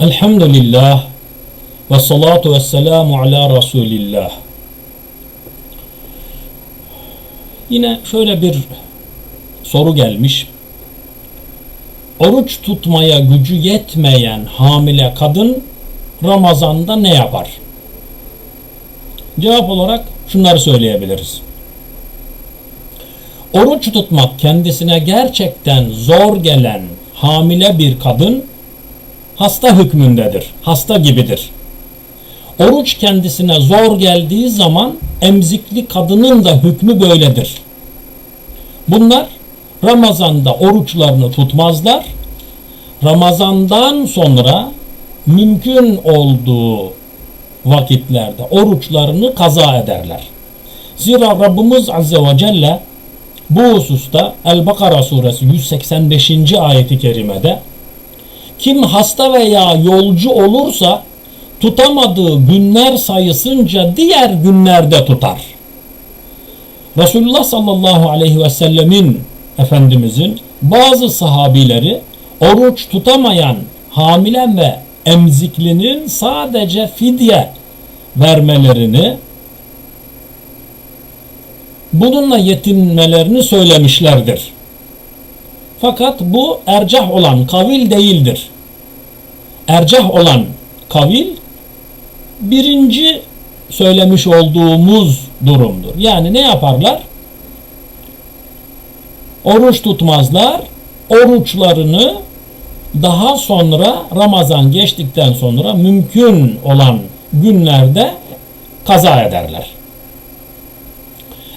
Elhamdülillah ve salatu ve selamu ala Resulillah. Yine şöyle bir soru gelmiş. Oruç tutmaya gücü yetmeyen hamile kadın Ramazan'da ne yapar? Cevap olarak şunları söyleyebiliriz. Oruç tutmak kendisine gerçekten zor gelen hamile bir kadın hasta hükmündedir. Hasta gibidir. Oruç kendisine zor geldiği zaman emzikli kadının da hükmü böyledir. Bunlar Ramazan'da oruçlarını tutmazlar. Ramazan'dan sonra mümkün olduğu vakitlerde oruçlarını kaza ederler. Zira Rabbimiz Azze ve Celle bu hususta El-Bakara suresi 185. ayeti kerimede kim hasta veya yolcu olursa tutamadığı günler sayısınca diğer günlerde tutar. Resulullah sallallahu aleyhi ve sellemin Efendimizin bazı sahabileri oruç tutamayan hamile ve emziklinin sadece fidye vermelerini bununla yetinmelerini söylemişlerdir. Fakat bu ercah olan kavil değildir. Ercah olan kavil birinci söylemiş olduğumuz durumdur. Yani ne yaparlar? Oruç tutmazlar. Oruçlarını daha sonra Ramazan geçtikten sonra mümkün olan günlerde kaza ederler.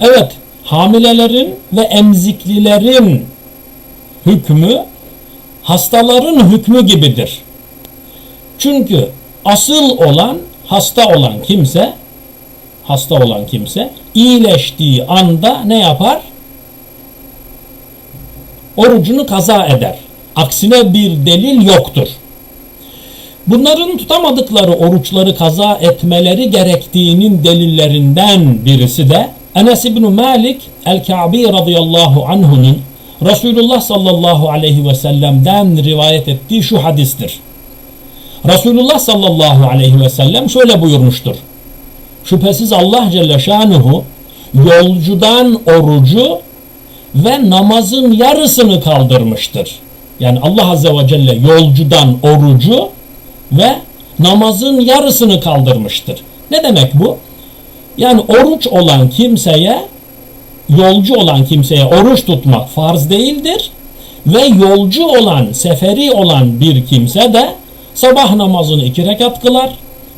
Evet, hamilelerin ve emziklilerin hükmü hastaların hükmü gibidir. Çünkü asıl olan hasta olan kimse hasta olan kimse iyileştiği anda ne yapar? Orucunu kaza eder. Aksine bir delil yoktur. Bunların tutamadıkları oruçları kaza etmeleri gerektiğinin delillerinden birisi de Enes İbni Malik El-Ka'bi radıyallahu anhu'nun Resulullah sallallahu aleyhi ve sellem'den rivayet ettiği şu hadistir. Resulullah sallallahu aleyhi ve sellem şöyle buyurmuştur. Şüphesiz Allah Celle Şanuhu yolcudan orucu ve namazın yarısını kaldırmıştır. Yani Allah Azze ve Celle yolcudan orucu ve namazın yarısını kaldırmıştır. Ne demek bu? Yani oruç olan kimseye yolcu olan kimseye oruç tutmak farz değildir ve yolcu olan, seferi olan bir kimse de sabah namazını iki rekat kılar,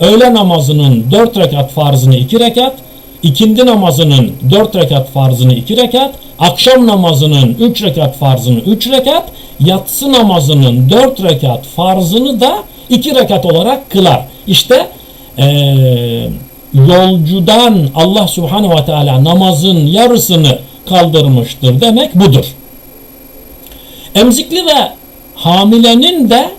öğle namazının dört rekat farzını iki rekat, ikindi namazının dört rekat farzını iki rekat, akşam namazının üç rekat farzını üç rekat, yatsı namazının dört rekat farzını da iki rekat olarak kılar. İşte ee, yolcudan Allah Subhanahu ve Teala namazın yarısını kaldırmıştır demek budur. Emzikli ve hamilenin de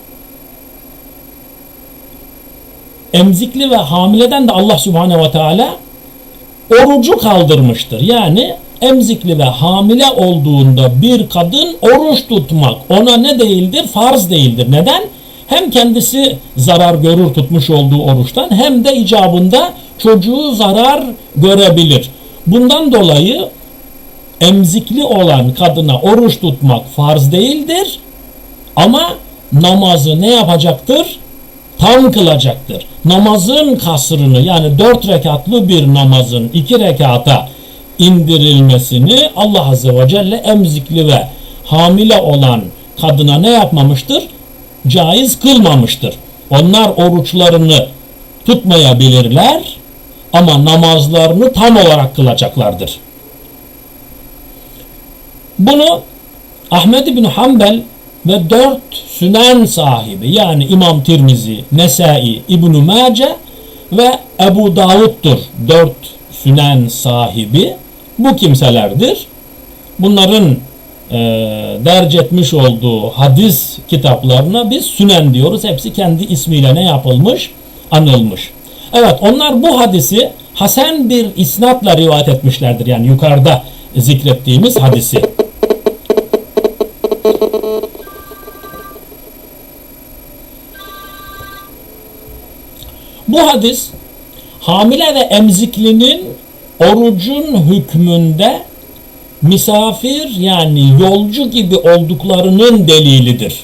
emzikli ve hamileden de Allah Subhanahu ve Teala orucu kaldırmıştır. Yani emzikli ve hamile olduğunda bir kadın oruç tutmak ona ne değildir? Farz değildir. Neden? Hem kendisi zarar görür tutmuş olduğu oruçtan hem de icabında çocuğu zarar görebilir. Bundan dolayı emzikli olan kadına oruç tutmak farz değildir. Ama namazı ne yapacaktır? Tam kılacaktır. Namazın kasrını yani dört rekatlı bir namazın iki rekata indirilmesini Allah Azze ve Celle emzikli ve hamile olan kadına ne yapmamıştır? Caiz kılmamıştır. Onlar oruçlarını tutmayabilirler ama namazlarını tam olarak kılacaklardır. Bunu Ahmed bin Hanbel ve dört sünen sahibi yani İmam Tirmizi, Nesai, İbn Mace ve Ebu Davud'dur. Dört sünen sahibi bu kimselerdir. Bunların e, derc etmiş olduğu hadis kitaplarına biz sünen diyoruz. Hepsi kendi ismiyle ne yapılmış? Anılmış. Evet onlar bu hadisi Hasan bir isnatla rivayet etmişlerdir. Yani yukarıda zikrettiğimiz hadisi. Bu hadis hamile ve emziklinin orucun hükmünde misafir yani yolcu gibi olduklarının delilidir.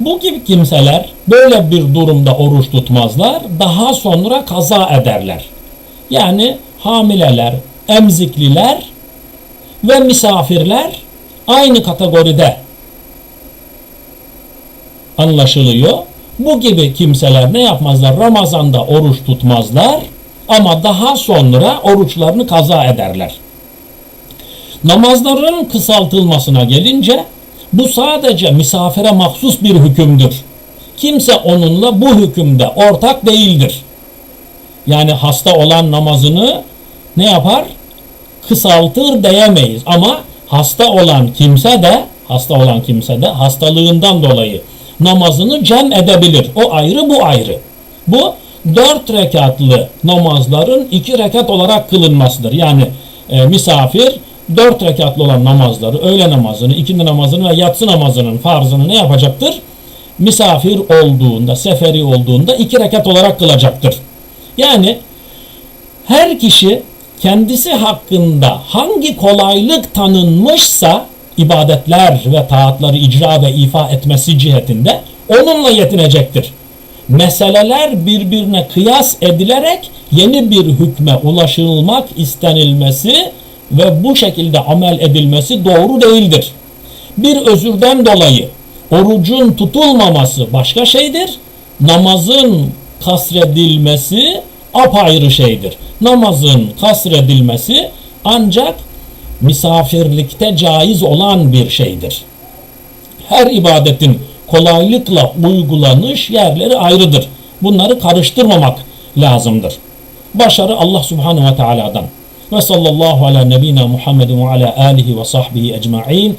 Bu gibi kimseler böyle bir durumda oruç tutmazlar, daha sonra kaza ederler. Yani hamileler, emzikliler ve misafirler aynı kategoride anlaşılıyor. Bu gibi kimseler ne yapmazlar? Ramazanda oruç tutmazlar ama daha sonra oruçlarını kaza ederler. Namazların kısaltılmasına gelince bu sadece misafire mahsus bir hükümdür. Kimse onunla bu hükümde ortak değildir. Yani hasta olan namazını ne yapar? Kısaltır diyemeyiz ama hasta olan kimse de hasta olan kimse de hastalığından dolayı namazını cem edebilir. O ayrı bu ayrı. Bu dört rekatlı namazların iki rekat olarak kılınmasıdır. Yani e, misafir dört rekatlı olan namazları, öğle namazını, ikindi namazını ve yatsı namazının farzını ne yapacaktır? Misafir olduğunda, seferi olduğunda iki rekat olarak kılacaktır. Yani her kişi kendisi hakkında hangi kolaylık tanınmışsa ibadetler ve taatları icra ve ifa etmesi cihetinde onunla yetinecektir. Meseleler birbirine kıyas edilerek yeni bir hükme ulaşılmak istenilmesi ve bu şekilde amel edilmesi doğru değildir. Bir özürden dolayı orucun tutulmaması başka şeydir. Namazın kasredilmesi apayrı şeydir. Namazın kasredilmesi ancak misafirlikte caiz olan bir şeydir. Her ibadetin kolaylıkla uygulanış yerleri ayrıdır. Bunları karıştırmamak lazımdır. Başarı Allah Subhanahu ve Taala'dan. Ve sallallahu ala nebina Muhammedin ve ala alihi ve sahbihi ecma'in